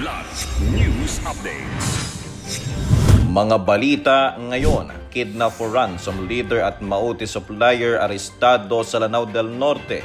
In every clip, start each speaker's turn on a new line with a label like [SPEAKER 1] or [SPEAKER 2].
[SPEAKER 1] Kidlat News Updates.
[SPEAKER 2] Mga balita ngayon, kidnap for ransom leader at mauti supplier arestado sa Lanao del Norte.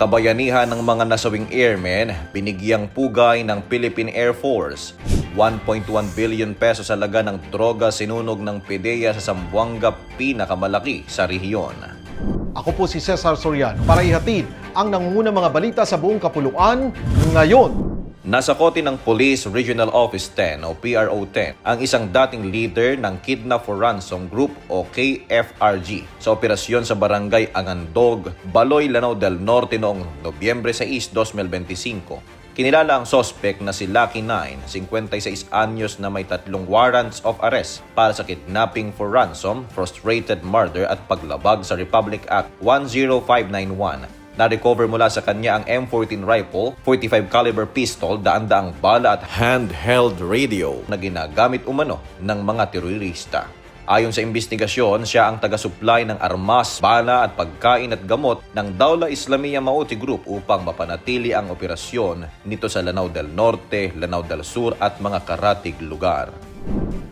[SPEAKER 2] Kabayanihan ng mga nasawing airmen, binigyang pugay ng Philippine Air Force. 1.1 billion pesos halaga ng droga sinunog ng PDEA sa Zamboanga, pinakamalaki sa rehiyon.
[SPEAKER 3] Ako po si Cesar Soriano para ihatid ang nangungunang mga balita sa buong kapuluan ngayon.
[SPEAKER 2] Nasa kote ng Police Regional Office 10 o PRO 10 ang isang dating leader ng Kidnap for Ransom Group o KFRG sa operasyon sa barangay Angandog, Baloy, Lanao del Norte noong Nobyembre 6, 2025. Kinilala ang sospek na si Lucky 9, 56 anyos na may tatlong warrants of arrest para sa kidnapping for ransom, frustrated murder at paglabag sa Republic Act 10591 na-recover mula sa kanya ang M14 rifle, 45 caliber pistol, daan-daang bala at handheld radio na ginagamit umano ng mga terorista. Ayon sa investigasyon, siya ang taga-supply ng armas, bala at pagkain at gamot ng Daula Islamia Mauti Group upang mapanatili ang operasyon nito sa Lanao del Norte, Lanao del Sur at mga karatig lugar.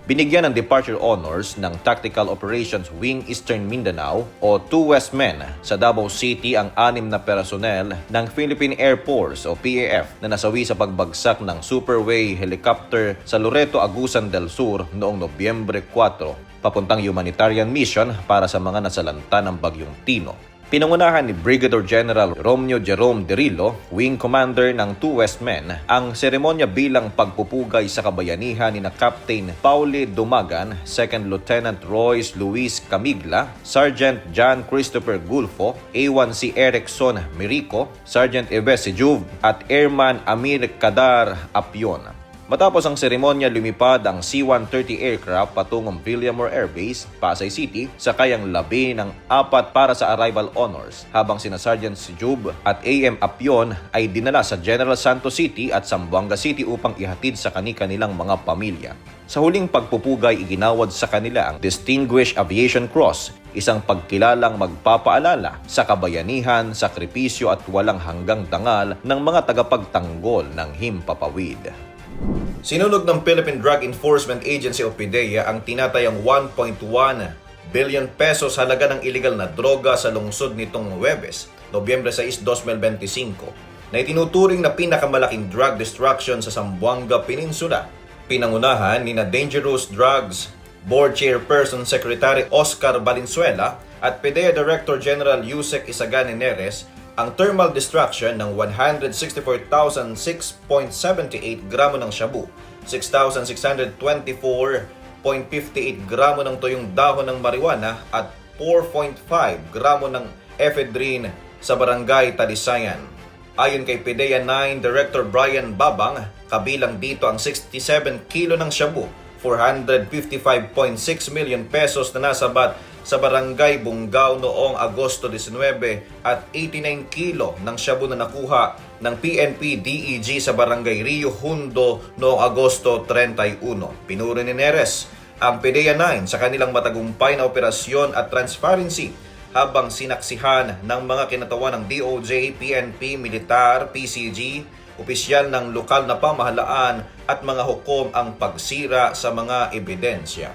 [SPEAKER 2] Binigyan ng departure honors ng Tactical Operations Wing Eastern Mindanao o 2 West Men sa Davao City ang anim na personel ng Philippine Air Force o PAF na nasawi sa pagbagsak ng Superway helicopter sa Loreto, Agusan del Sur noong Nobyembre 4 papuntang humanitarian mission para sa mga nasalanta ng bagyong Tino. Pinangunahan ni Brigadier General Romeo Jerome Derillo, Wing Commander ng 2 West Men, ang seremonya bilang pagpupugay sa kabayanihan ni na Captain Pauli Dumagan, Second Lieutenant Royce Luis Camigla, Sergeant John Christopher Gulfo, A1C Erickson Mirico, Sergeant Eves Sejuv at Airman Amir Kadar Apion. Matapos ang seremonya, lumipad ang C-130 aircraft patungong Villamore Air Base, Pasay City, sakay ang labi ng apat para sa arrival honors, habang sina Sergeant Sijub at AM Apion ay dinala sa General Santos City at Zamboanga City upang ihatid sa kani-kanilang mga pamilya. Sa huling pagpupugay, iginawad sa kanila ang Distinguished Aviation Cross, isang pagkilalang magpapaalala sa kabayanihan, sakripisyo at walang hanggang dangal ng mga tagapagtanggol ng himpapawid. Sinunog ng Philippine Drug Enforcement Agency o PDEA ang tinatayang 1.1 billion pesos halaga ng illegal na droga sa lungsod nitong Huwebes, Nobyembre 6, 2025, na itinuturing na pinakamalaking drug destruction sa Zamboanga Peninsula. Pinangunahan ni na Dangerous Drugs Board Chairperson Secretary Oscar Valenzuela at PDEA Director General Yusek Isagani Neres ang thermal destruction ng 164,006.78 gramo ng shabu, 6,624.58 gramo ng tuyong dahon ng marijuana at 4.5 gramo ng ephedrine sa barangay Talisayan. Ayon kay PDEA 9 Director Brian Babang, kabilang dito ang 67 kilo ng shabu, 455.6 million pesos na nasabat sa barangay Bungaw noong Agosto 19 at 89 kilo ng shabu na nakuha ng PNP DEG sa barangay Rio Hundo noong Agosto 31. Pinuri ni Neres ang PDEA 9 sa kanilang matagumpay na operasyon at transparency habang sinaksihan ng mga kinatawan ng DOJ, PNP, Militar, PCG, opisyal ng lokal na pamahalaan at mga hukom ang pagsira sa mga ebidensya.